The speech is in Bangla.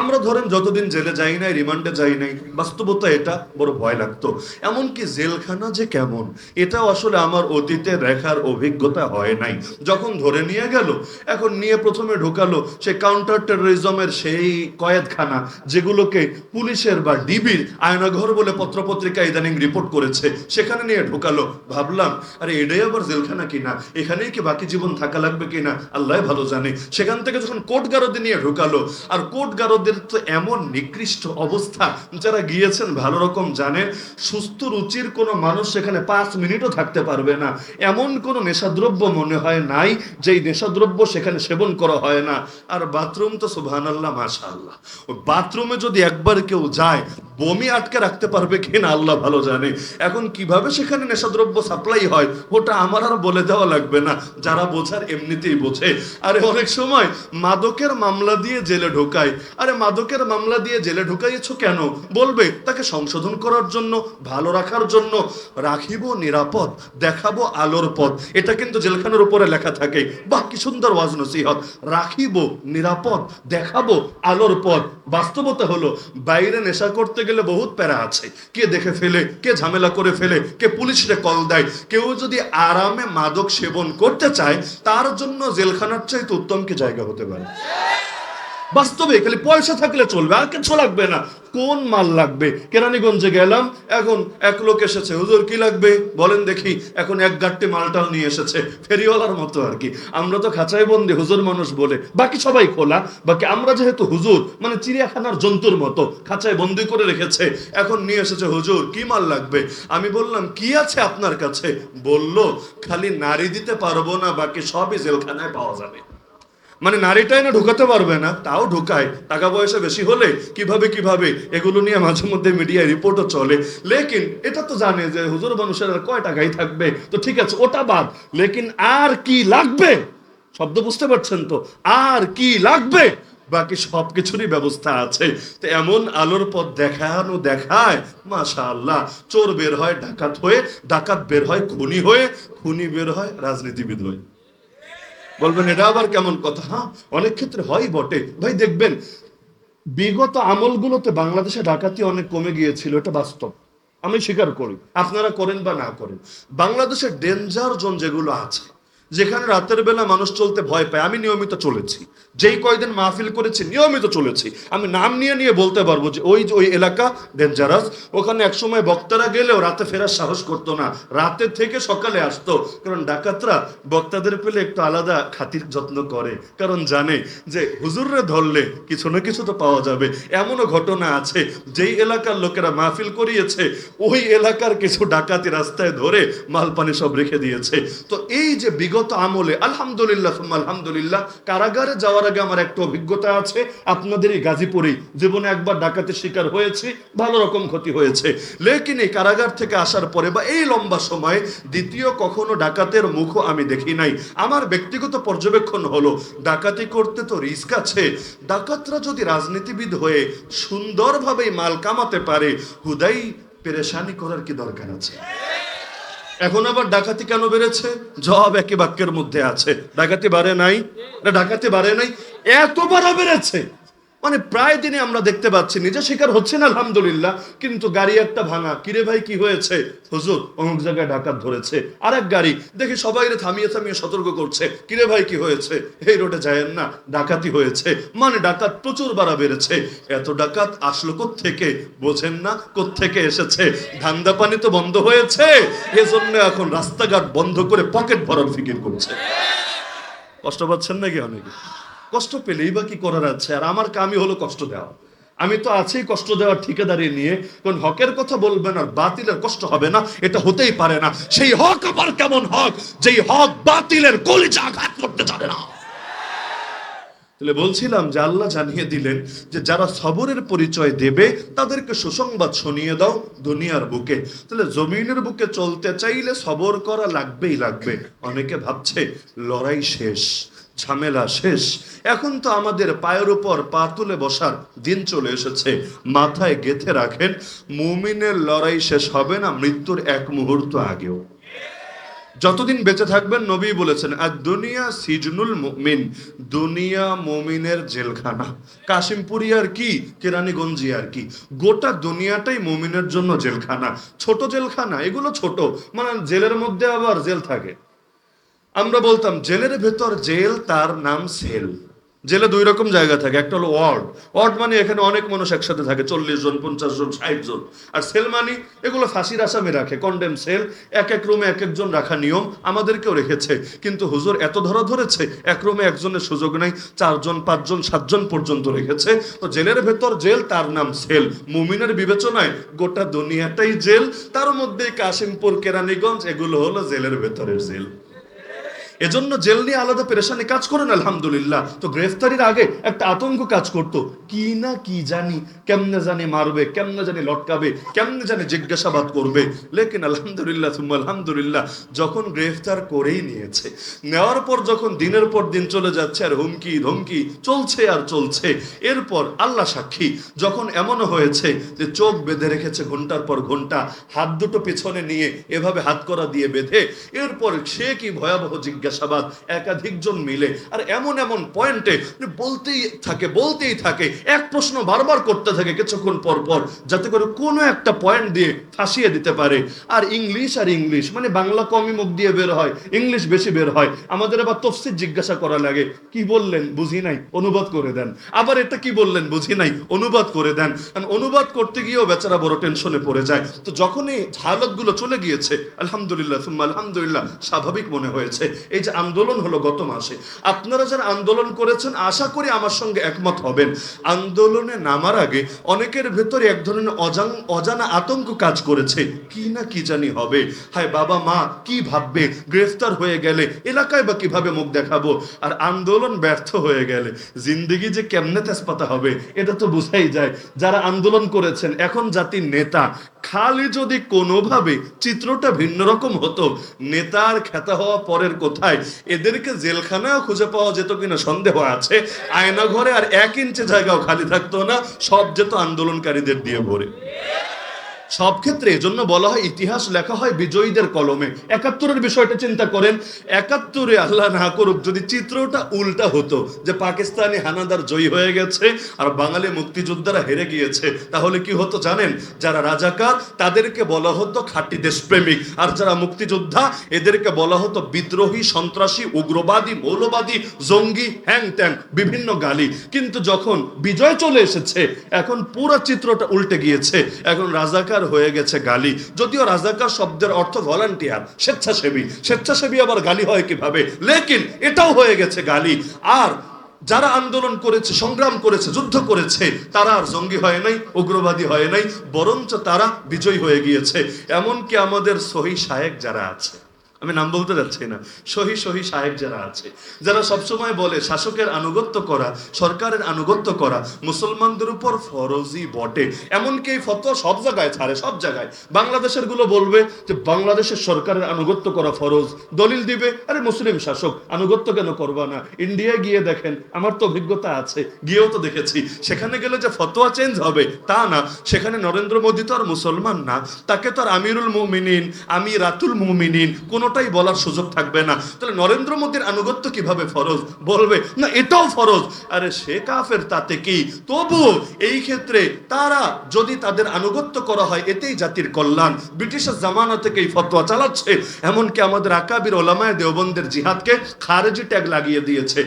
আমরা ধরেন যতদিন জেলে যাই নাই, রিমান্ডে যাই নাই, বাস্তবতা এটা, বড় ভয় লাগতো। এমনকি জেলখানা যে কেমন, এটাও আসলে আমার অতীতে দেখার অভিজ্ঞতা হয় নাই। যখন ধরে নিয়ে গেল, এখন নিয়ে প্রথমে ঢোকালো সে কাউন্টার টেরোরিজমের সেই কয়েদখানা, যেগুলোকে পুলিশের বা ডিবির আয়নাঘর বলে পত্রপত্রিকা ইদানিং রিপোর্ট করেছে, সেখানে নিয়ে ঢোকালো। ভাবলাম, আরে এটাই আবার জেলখানা কিনা? এখানেই কি বাকি জীবন থাকা লাগবে কিনা? আল্লাহ ভালো জানে। সেখান থেকে যখন কোর্ট গারদে নিয়ে ঢোকালো, আর কোর্ট গারদের তো এমন নিকৃষ্ট অবস্থা। যারা গিয়েছেন, ভালো রকম জানেন, সুস্থ রুচির কোনো মানুষ সেখানে পাঁচ মিনিটও থাকতে পারবে না। এমন কোনো নেশাদ্রব্য মনে হয় নাই, যেই নেশাদ্রব্য সেখানে সেবন করা হয় না। আর বাথরুম তো সুবহান আল্লাহ মাশা আল্লাহ বাথরুমে যদি একবার কেউ যায়, বমি আটকে রাখতে পারবে কিনা আল্লাহ ভালো জানে। এখন কীভাবে সেখানে নেশাদ্রব্য সাপ্লাই হয়, ওটা আমার আর বলে দেওয়া লাগবে না। যারা বোঝার এমনিতেই বোঝে। আরে অনেক সময় মাদকের মামলা দিয়ে জেলে ঢোকায়। আরে মাদকের মামলা দিয়ে জেলে ঢুকাইয়েছ কেন? বলবে, তাকে সংশোধন করার জন্য, ভালো রাখার জন্য। রাখিব নিরাপদ, দেখাবো আলোর পথ। এটা কিন্তু জেলখানার উপরে লেখা থাকে। বাহ, কি সুন্দর ওয়াজ নসিহত। রাখিব নিরাপদ, দেখাবো আলোর পথ। বাস্তবতা হলো, বাইরে নেশা করতে গেলে বহুত প্যারা আছে। কে দেখে ফেলে, কে ঝামেলা করে ফেলে, কে পুলিশরে কল দেয়। কেউ যদি আরামে মাদক সেবন করতে চায়, তার জন্য জেলখানার চাইতে উত্তম কি জায়গা হতে পারে? বাস্তবে খালি পয়সা থাকলে চলবে, আর কিছু লাগবে না। কোন মাল লাগবে? কেরানীগঞ্জে গেলাম, এখন এক লোক এসেছে। হুজুর, কি লাগবে? বলেন দেখি, এখন এক গাট্টি মালটাল নিয়ে এসেছে, ফেরিওয়ালার মতো আর কি। আমরা তো খাঁচাই বন্দি, হুজুর মানুষ বলে। বাকি সবাই খোলা, বাকি আমরা যেহেতু হুজুর মানে চিড়িয়াখানার জন্তুর মতো, খাঁচায় বন্দি করে রেখেছে, এখন নিয়ে এসেছে, হুজুর, কি মাল লাগবে? আমি বললাম, কি আছে আপনার কাছে? বলল, খালি নারী দিতে পারব না, বাকি সবই জেলখানায় পাওয়া যাবে। মানে নারীটাই না ঢুকাতে পারবে না, তাও ঢুকায়। টাকা পয়সা বেশি হলে কীভাবে কীভাবে, এগুলো নিয়ে মাঝে মধ্যে মিডিয়ায় রিপোর্টও চলে। লেকিন এটা তো জানে যে হুজুর মানুষের আর কয় টাকাই থাকবে। তো ঠিক আছে, ওটা বাদ। লেকিন আর কি লাগবে? শব্দ বুঝতে পারছেন তো? আর কি লাগবে? বাকি সব কিছুরই ব্যবস্থা আছে। তো এমন আলোর পথ দেখানো দেখায় মাশা আল্লাহ চোর বের হয়, ডাকাত হয়ে, ডাকাত বের হয়, খুনি হয়ে, খুনি বের হয়, রাজনীতিবিদ হয়ে। বলবেন, এটা আবার কেমন কথা? হ্যাঁ অনেক ক্ষেত্রে হয় বটে। ভাই, দেখবেন, বিগত আমলগুলোতে বাংলাদেশে ডাকাতি অনেক কমে গিয়েছিল, এটা বাস্তব। আমি স্বীকার করি, আপনারা করেন বা না করেন। বাংলাদেশের ডেঞ্জার জোন যেগুলো আছে যেখানে রাতের বেলা মানুষ চলতে ভয় পায়, আমি নিয়মিত চলেছি। যেই কয়দিন মাহফিল করেছি, নিয়মিত চলেছি। আমি নাম নিয়ে নিয়ে বলতে পারব যে ওই ওই এলাকা ডেঞ্জারাস ওখানে একসময় বক্তারা গেলেও রাতে ফেরার সাহস করতো না। রাতে থেকে সকালে আসতো, কারণ ডাকাতরা বক্তাদের পেলে একটু আলাদা খাতির যত্ন করে। কারণ জানে যে হুজুররে ধরলে কিছু না কিছু তো পাওয়া যাবে। এমনও ঘটনা আছে, যেই এলাকার লোকেরা মাহফিল করিয়েছে, ওই এলাকার কিছু ডাকাতি রাস্তায় ধরে মাল পানি সব রেখে দিয়েছে। তো এই যে বিগত আমলে, আলহামদুলিল্লাহ আলহামদুলিল্লাহ, কারাগারে যাওয়ার আগে আমার একটা অভিজ্ঞতা আছে, আপনাদের এই গাজীপুরেই। জীবনে একবার ডাকাতের শিকার হয়েছে, ভালো রকম ক্ষতি হয়েছে। লেকিন এই কারাগার থেকে আসার পরে বা এই লম্বা সময়ে দ্বিতীয় কখনো ডাকাতের মুখও আমি দেখি নাই। আমার ব্যক্তিগত পর্যবেক্ষণ হলো, ডাকাতি করতে তো রিস্ক আছে। ডাকাতরা যদি রাজনীতিবিদ হয়ে সুন্দরভাবে মাল কামাতে পারে, হুদাই পেরেশানি করার কি দরকার আছে? এখন আবার ডাকাতি কেন বেড়েছে? জব একই বাক্যের মধ্যে আছে। ডাকাতি বাড়ে নাই? ডাকাতি বাড়ে নাই? এত বাড়া বেড়েছে? মানে প্রায় দিনে আমরা দেখতে পাচ্ছি, নিজে শিকার হচ্ছে না আলহামদুলিল্লাহ, কিন্তু গাড়ি একটা ভাঙা। কিরে ভাই, কি হয়েছে? হুজুর, অমুক জায়গায় ডাকাত ধরেছে। আর এক গাড়ি, দেখি সবাই থামিয়ে থামিয়ে সতর্ক করছে। কিরে ভাই, কি হয়েছে? এই রোডে যায়েন না, ডাকাতি হয়েছে। মানে ডাকাত প্রচুর বাড়া বেড়েছে। এত ডাকাত আসলো থেকে বোঝেন না থেকে এসেছে। ধান্দা পানি তো বন্ধ হয়েছে। এজন্য এখন রাস্তাঘাট বন্ধ করে পকেট ভরার ফিকির করছে। কষ্ট পাচ্ছেন নাকি অনেকে? কষ্ট পেলেই বা কি করার আছে? আর আমার কামই হলো কষ্ট দেওয়া। আমি তো আছি কষ্ট দেওয়ার ঠিকাদারি নিয়ে। কোন হকের কথা বলবেন আর বাতিলের কষ্ট হবে না, এটা হতেই পারে না। সেই হক আবার কেমন হক? যেই হক বাতিলের কলিজা আঘাত করতে জানে না। তাহলে বলছিলাম যে আল্লাহ জানিয়ে দিলেন যে যারা সবরের পরিচয় দেবে, তাদেরকে সুসংবাদ শুনিয়ে দাও দুনিয়ার বুকে। তাহলে জমিনের বুকে চলতে চাইলে সবর করা লাগবেই লাগবে। অনেকে ভাবছে, লড়াই শেষ। ঝামেলা শেষ। এখন তো আমাদের পায়ের উপর পা তুলে বসার দিন চলে এসেছে। মাথায় গেথে রাখেন, মুমিনের লড়াই শেষ হবে না মৃত্যুর এক মুহূর্ত আগেও। যতদিন বেঁচে থাকবেন, নবী বলেছেন আর দুনিয়া সিজনুল মুমিন, দুনিয়া মুমিনের জেলখানা। কাশিমপুরি আর কি কেরানীগঞ্জি আর কি। গোটা দুনিয়াটাই মুমিনের জন্য জেলখানা। ছোট জেলখানা, এগুলো ছোট। মানে জেলের মধ্যে আবার জেল থাকে। আমরা বলতাম, জেলের ভেতর জেল, তার নাম সেল। জেলে দুই রকম জায়গা থাকে, একটা হলো ওয়ার্ড। ওয়ার্ড মানে এখানে অনেক মানুষ একসাথে থাকে, চল্লিশ জন, পঞ্চাশ জন, ষাট জন। আর সেল মানে এগুলো ফাঁসির আসামে রাখে কন্ডেম সেল। এক এক রুমে এক একজন রাখা নিয়ম আমাদেরকেও রেখেছে। কিন্তু হুজুর এত ধরা ধরেছে, এক রুমে একজনের সুযোগ নেই, চারজন, পাঁচজন, সাতজন পর্যন্ত রেখেছে। তো জেলের ভেতর জেল, তার নাম সেল। মুমিনের বিবেচনায় গোটা দুনিয়াটাই জেল। তার মধ্যে কাশিমপুর, কেরানীগঞ্জ, এগুলো হলো জেলের ভেতরের জেল। এজন্য জেল নিয়ে আলাদা পেরেশানি কাজ করেন, আলহামদুলিল্লাহ। তো গ্রেফতারির আগে একটা আতঙ্ক কাজ করতো। কি না কি জানি, কেমনে জানি মারবে, কেমনে জানি লটকাবে, কেমনে জানি জিজ্ঞাসাবাদ করবে। লেকিন আলহামদুলিল্লাহ আলহামদুলিল্লাহ, যখন গ্রেফতার করেই নিয়েছে, নেওয়ার পর যখন দিনের পর দিন চলে যাচ্ছে, আর হুমকি, ধমকি, চলছে আর চলছে, এরপর আল্লাহ সাক্ষী, যখন এমনও হয়েছে যে চোখ বেঁধে রেখেছে ঘণ্টার পর ঘণ্টা, হাত দুটো পেছনে নিয়ে এভাবে হাত করা দিয়ে বেঁধে, এরপর সে কি ভয়াবহ জিজ্ঞাসাবাদ একাধিক জন মিলে। আর এমন এমন পয়েন্টে বলতেই থাকে বলতেই থাকে। এক প্রশ্ন বারবার করতে থাকে কিছুক্ষণ পর পর, যাতে করে কোনো একটা পয়েন্ট দিয়ে ফাঁসিয়ে দিতে পারে। আর ইংলিশ আর ইংলিশ মানে বাংলা কমই মুখ দিয়ে বের হয়, ইংলিশ বেশি বের হয়। আমাদের আবার তফসির জিজ্ঞাসা করা লাগে, কি বললেন, বুঝি নাই, অনুবাদ করে দেন। আবার এটা কি বললেন, বুঝি নাই, অনুবাদ করে দেন। অনুবাদ করতে গিয়েও বেচারা বড় টেনশনে পড়ে যায়। তো যখনই হালতগুলো চলে গিয়েছে, আলহামদুলিল্লাহ আলহামদুলিল্লাহ, স্বাভাবিক মনে হয়েছে। এই যে আন্দোলন হলো গত মাসে, আপনারা যারা আন্দোলন করেছেন, আশা করি আমার সঙ্গে একমত হবেন। আন্দোলনে নামার আগে অনেকের ভেতরে এক ধরনের অজান অজানা আতঙ্ক কাজ করেছে। কি না কি জানি হবে। হায় বাবা মা, কি ভাববে? গ্রেফতার হয়ে গেলে এলাকায় বা কীভাবে মুখ দেখাবো? আর আন্দোলন ব্যর্থ হয়ে গেলে জিন্দিগি যে কেমনে তেজপাতা হবে, এটা তো বোঝাই যায়। যারা আন্দোলন করেছেন, এখন জাতির নেতা খালি যদি কোনোভাবে চিত্রটা ভিন্ন রকম হতো, নেতার খেতা হওয়া পরের কোথায়? এদেরকে জেলখানাও খুঁজে পাওয়া যেত কিনা সন্দেহ আছে। আয়না ঘরে আর এক ইঞ্চি জায়গাও খালি থাকতো না, সব যেত আন্দোলনকারীদের দিয়ে ভরে। সব ক্ষেত্রে এজন্য বলা হয়, ইতিহাস লেখা হয় বিজয়ীদের কলমে। একাত্তরের বিষয়টা চিন্তা করেন, একাত্তরে আল্লাহ না করুক, যদি চিত্রটা উল্টা হতো, যে পাকিস্তানি হানাদার জয়ী হয়ে গেছে আর বাঙালি মুক্তিযোদ্ধারা হেরে গিয়েছে, তাহলে কি হতো জানেন? যারা রাজাকার, তাদেরকে বলা হতো খাঁটি দেশপ্রেমিক। আর যারা মুক্তিযোদ্ধা, এদেরকে বলা হতো বিদ্রোহী, সন্ত্রাসী, উগ্রবাদী, মৌলবাদী, জঙ্গি, হ্যাং ট্যাং বিভিন্ন গালি। কিন্তু যখন বিজয় চলে এসেছে, এখন পুরো চিত্রটা উল্টে গিয়েছে। এখন রাজাকার হয়ে গেছে গালি। যদিও রাজাকার শব্দের অর্থ ভলান্টিয়ার, স্বেচ্ছাসেবী। স্বেচ্ছাসেবী আবার গালি হয় কীভাবে? লেকিন এটাও হয়ে গেছে গালি। আর যারা আন্দোলন করেছে, সংগ্রাম করেছে, যুদ্ধ করেছে, তারা আর জঙ্গি হয় নাই, উগ্রবাদী হয় নাই, বরঞ্চ তারা বিজয়ী হয়ে গিয়েছে। এমনকি আমাদের সহি সাহেক যারা আছে আমি নাম বলতে যাচ্ছি না। সহি সহি সাহেব যারা আছে, যারা সবসময় বলে, শাসকের আনুগত্য করা, সরকারের আনুগত্য করা, মুসলমানদের উপর ফরজি বটে। এমনকি এই ফতোয়া সব জায়গায় ছাড়ে, সব জায়গায়। বাংলাদেশেরগুলো বলবে যে, বাংলাদেশের সরকারের আনুগত্য করা ফরজ। দলিল দিবে, আরে মুসলিম শাসক, আনুগত্য কেন করবা না? ইন্ডিয়ায় গিয়ে দেখেন, আমার তো অভিজ্ঞতা আছে, গিয়েও তো দেখেছি। সেখানে গেলে যে ফতোয়া চেঞ্জ হবে, তা না। সেখানে নরেন্দ্র মোদী তো আর মুসলমান না। তাকে তো আর আমিরুল মুমিনিন আমি রাতুল মুমিনিন কোনোটাই বলার সুযোগ থাকবে না। তাহলে নরেন্দ্র মোদীর আনুগত্য কীভাবে ফরজ? বলবে, না, এটাও ফরজ। আরে সে কাফের, তাতে কি? তবু এই ক্ষেত্রে তারা যদি তাদের আনুগত্য করা হয়, এতেই জাতির কল্যাণ। ব্রিটিশের জামানা থেকে এই ফতোয়া চালাচ্ছে। এমনকি আমাদের আকাবির ওলামায় দেওবন্দের জিহাদকে খারেজি ট্যাগ লাগিয়ে দিয়েছে।